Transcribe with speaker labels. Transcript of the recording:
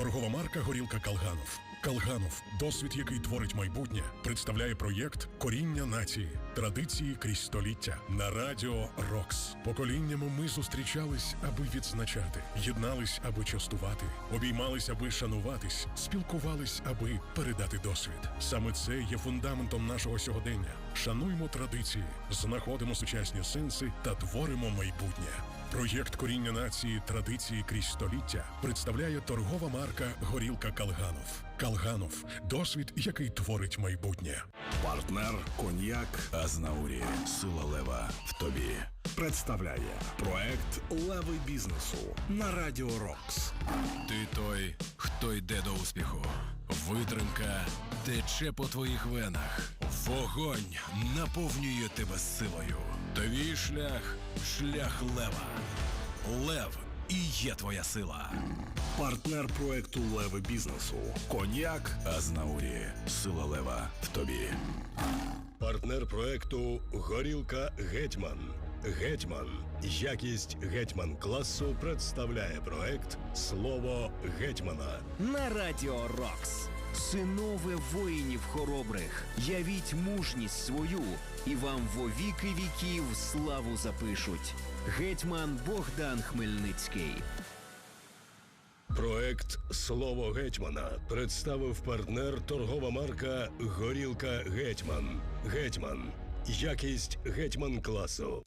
Speaker 1: Торгова марка Горілка Калганов. Калганов досвід, який творить майбутнє, представляє проєкт Коріння нації, традиції крізь століття на радіо Рокс. Поколіннями ми зустрічались, аби відзначати, єднались, аби частувати, обіймались, аби шануватись, спілкувались, аби передати досвід. Саме це є фундаментом нашого сьогодення. Шануймо традиції, знаходимо сучасні сенси та творимо майбутнє. Проєкт коріння нації традиції крізь століття представляє торгова марка Горілка Калганов. Калганов досвід, який творить майбутнє.
Speaker 2: Партнер коньяк Азнаурі. Сила лева в тобі. Представляє проект Леви бізнесу на Радіо Рокс.
Speaker 3: Ти той, хто йде до успіху. Витримка тече по твоїх венах. Вогонь наповнює тебе силою. Твій шлях шлях лева. Лев і є твоя сила.
Speaker 2: Партнер проекту Леви бізнесу. Коньяк Азнаурі. Сила лева в тобі.
Speaker 4: Партнер проекту Горілка Гетьман. Гетьман. Якість гетьман класу представляє проект Слово гетьмана.
Speaker 5: на Радіо Рокс. Синове воїнів хоробрих, явіть мужність свою, і вам во віки віків славу запишуть. Гетьман Богдан Хмельницький.
Speaker 4: Проект Слово гетьмана представив партнер торгова марка Горілка Гетьман. Гетьман. Якість гетьман класу.